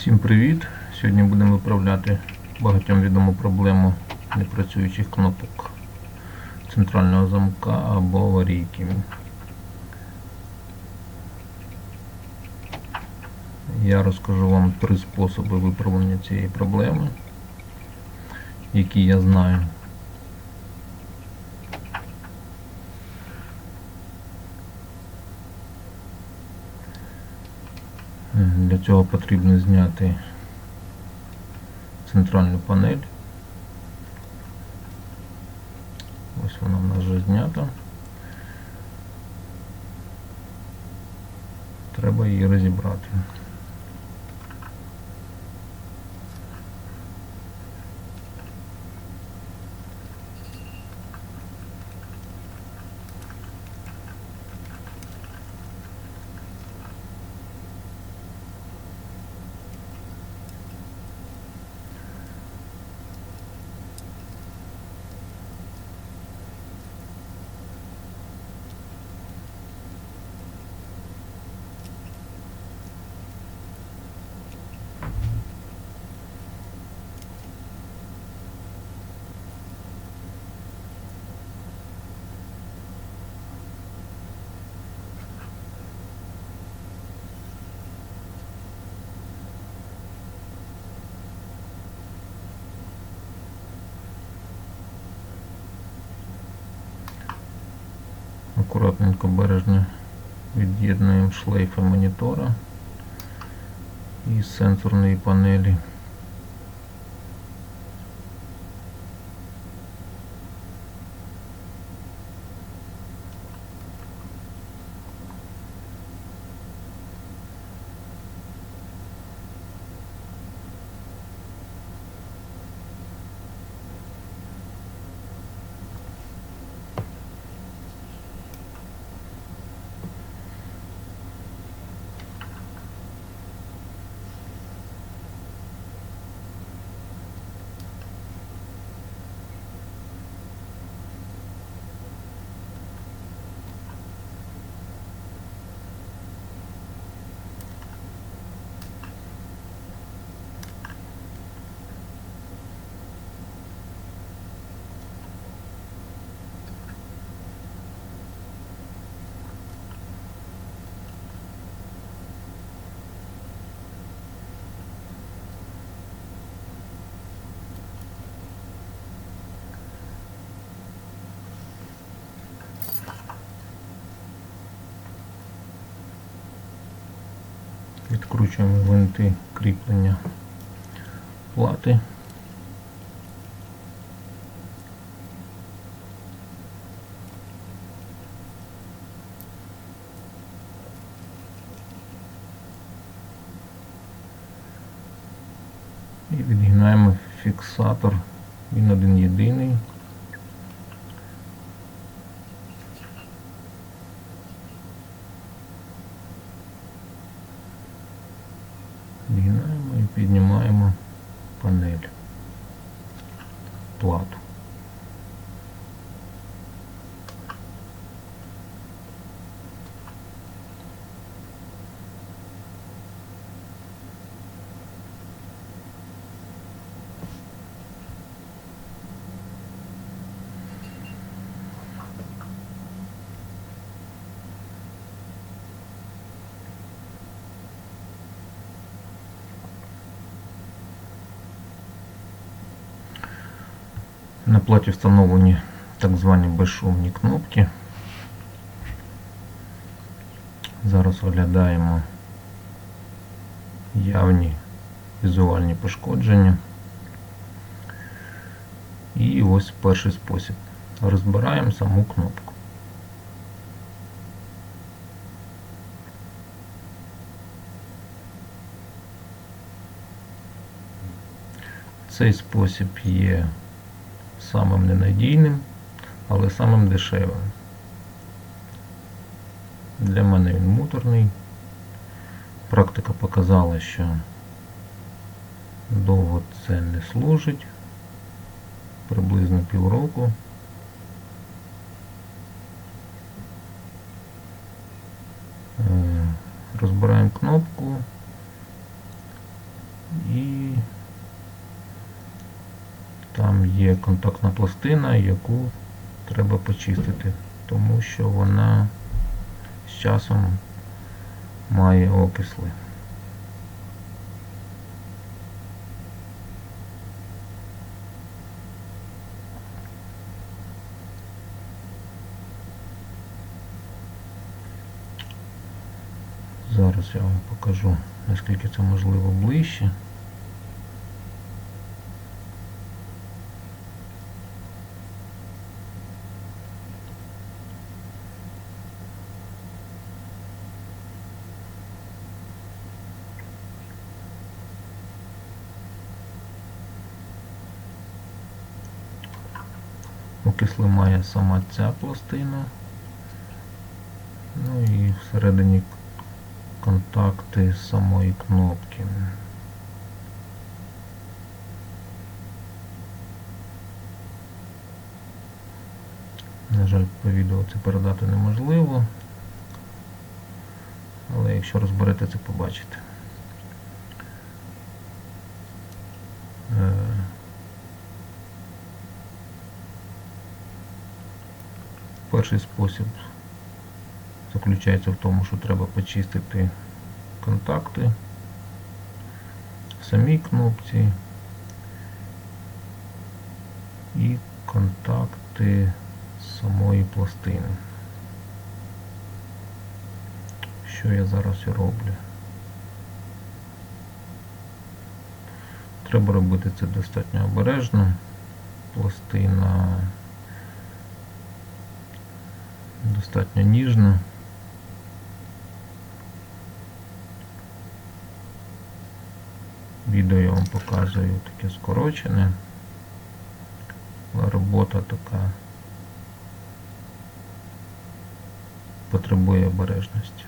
Всім привіт! Сьогодні будемо виправляти багатьом відому проблему непрацюючих кнопок центрального замка або аварійки. Я розкажу вам три способи виправлення цієї проблеми, які я знаю. Для цього потрібно зняти центральну панель. Ось вона в нас вже знята. Треба її розібрати. Акуратненько бережно від'єднуємо шлейфи монітора і сенсорної панелі. Відкручуємо винти кріплення плати. І відгинаємо фіксатор. Він один єдиний. Згинаємо і піднімаємо панель, плату. На платі встановлені так звані безшумні кнопки. Зараз оглядаємо явні візуальні пошкодження. І ось перший спосіб. Розбираємо саму кнопку. Цей спосіб є самим ненадійним, але самим дешевим. Для мене він муторний. Практика показала, що довго це не служить, приблизно півроку. Е, Розбираємо кнопку І там є контактна пластина, яку треба почистити, тому що вона з часом має окисли. Зараз я вам покажу, наскільки це можливо ближче. Окисли має сама ця пластина. Ну і всередині контакти самої кнопки. На жаль, по відео це передати неможливо. Але якщо розберете, це побачите. Перший спосіб заключається в тому, що треба почистити контакти в самій кнопці і контакти самої пластини. Що я зараз і роблю. Треба робити це достатньо обережно. Пластина достатньо ніжно. Відео я вам показую таке скорочене, але робота така потребує обережності.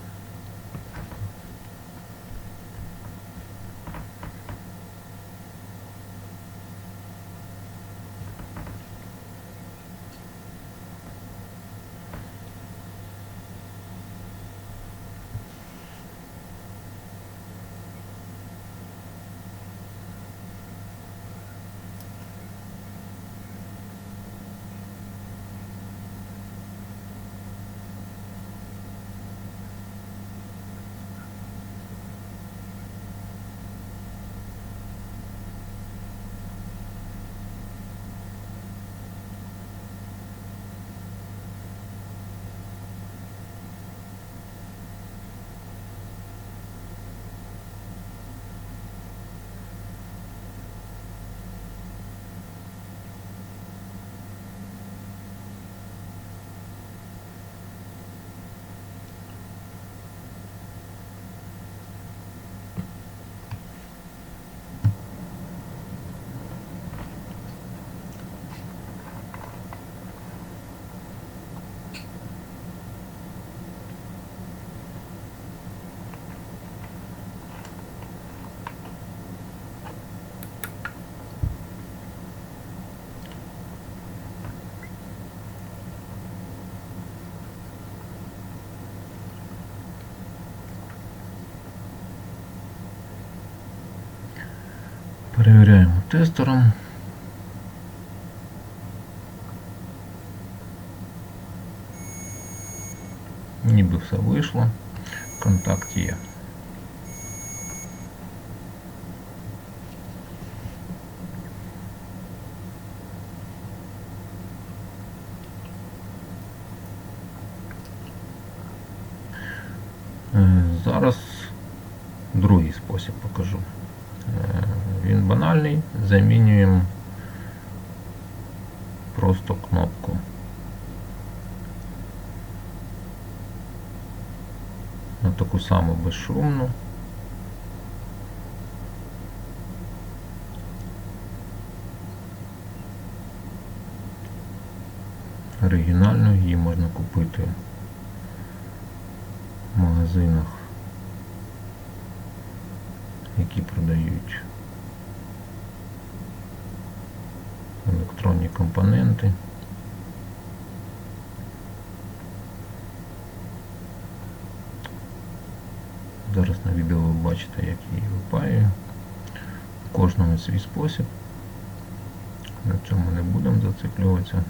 Перевіряємо тестером. Ніби все вийшло. Контакт є. Е, Зараз другий спосіб покажу. Він замінюємо просто кнопку. На таку саму безшумну. Оригінальну її можна купити в магазинах, які продають електронні компоненти. Зараз на відео ви бачите, як її випаю. У кожному свій спосіб. На цьому не будемо зациклюватися.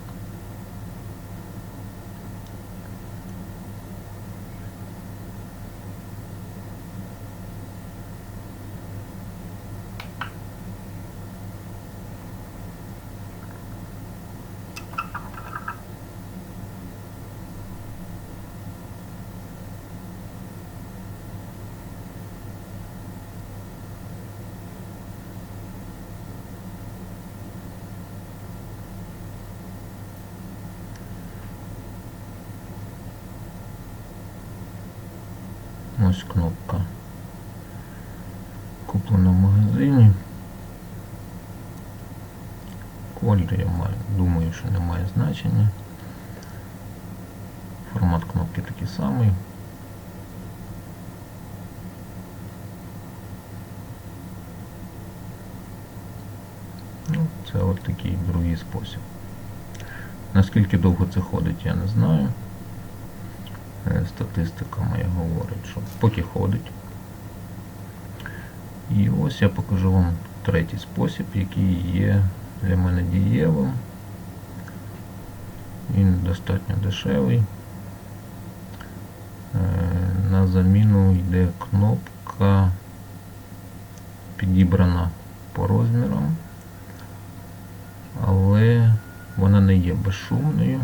Ось кнопка. Куплена в магазині. Колір я маю, думаю, що не має значення. Формат кнопки такий самий. Ну, це от такий другий спосіб. Наскільки довго це ходить, я не знаю. Е, Статистика моя говорить, що поки ходить. І ось я покажу вам третій спосіб, який є для мене дієвим. Він достатньо дешевий. Е, На заміну йде кнопка підібрана по розмірам, але вона не є безшумною.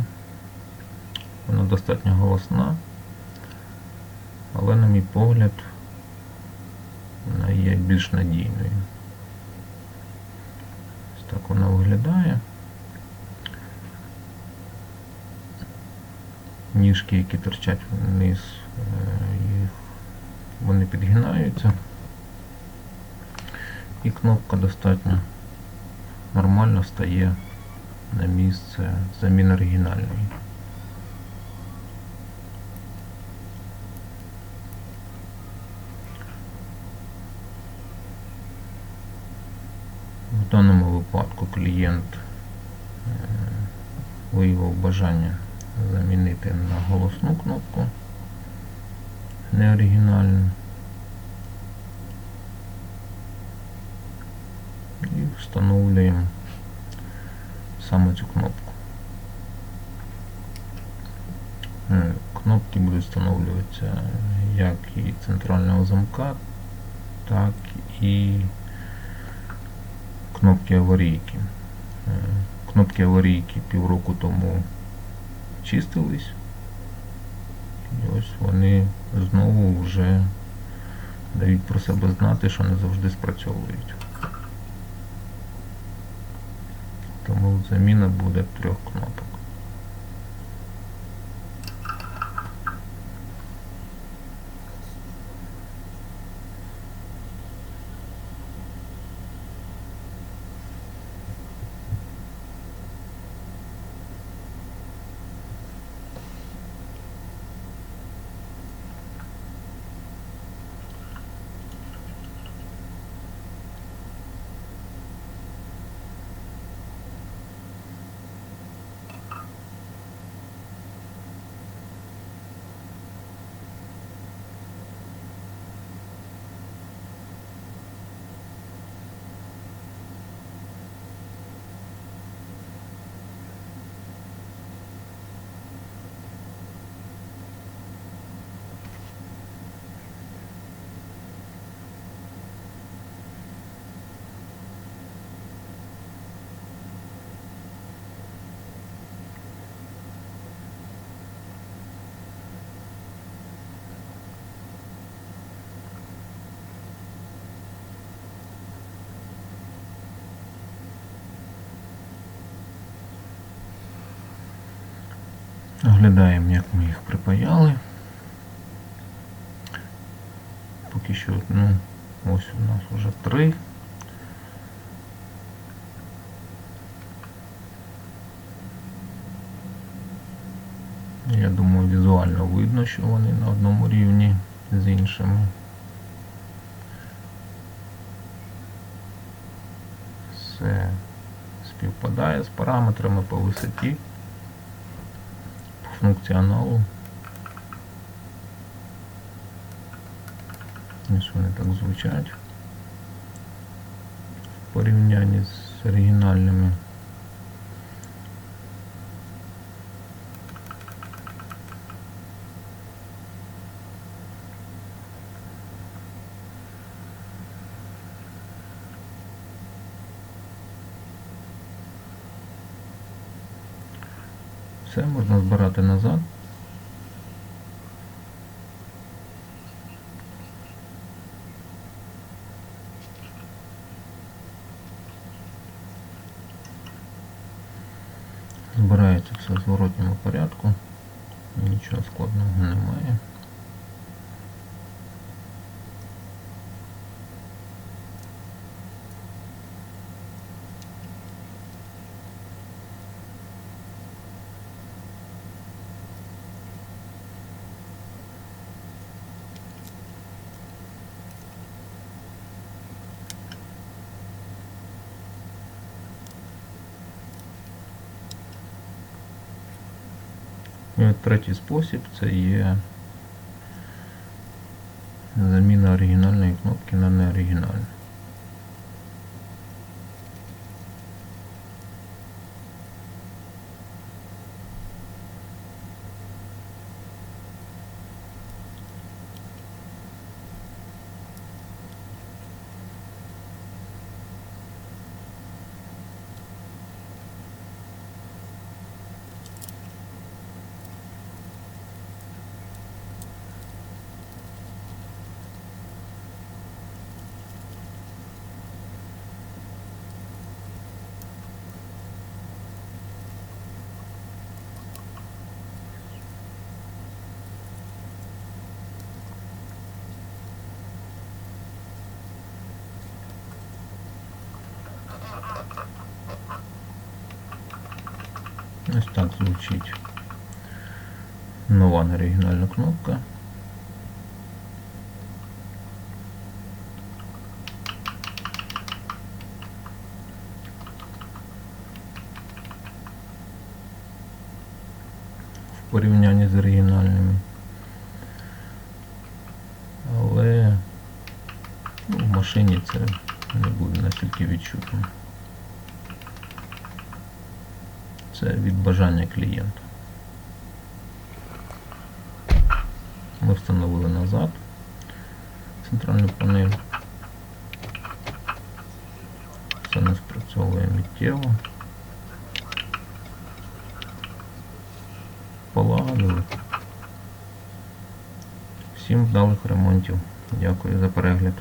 Вона достатньо голосна, але, на мій погляд, вона є більш надійною. Ось так вона виглядає. Ніжки, які торчать вниз, е, їх, вони підгинаються. І кнопка достатньо нормально стає на місце заміни оригінальної. В даному випадку клієнт е, виявив бажання замінити на голосну кнопку, не оригінальну. І встановлюємо саме цю кнопку. Е, Кнопки будуть встановлюватися як і центрального замка, так і кнопки аварійки. Е, Кнопки аварійки півроку тому чистились. І ось вони знову вже дають про себе знати, що не завжди спрацьовують. Тому заміна буде трьох кнопок. Оглядаємо, як ми їх припаяли. Поки що, ну, ось у нас вже три. Я думаю, візуально видно, що вони на одному рівні з іншими. Все співпадає з параметрами по висоті функціоналу. Ось вони так звучать. в порівнянні з оригінальними. Все можна збирати назад. Збирається все в зворотньому порядку. Нічого складного немає. І от третій спосіб це є заміна оригінальної кнопки на неоригінальну. Ось так звучить нова неоригінальна кнопка. В порівнянні з оригінальними. Але ну, в машині це не буде настільки відчутно. Це від бажання клієнта. Ми встановили назад центральну панель. Все не спрацьовує миттєво. Полагодили. Всім вдалих ремонтів. Дякую за перегляд.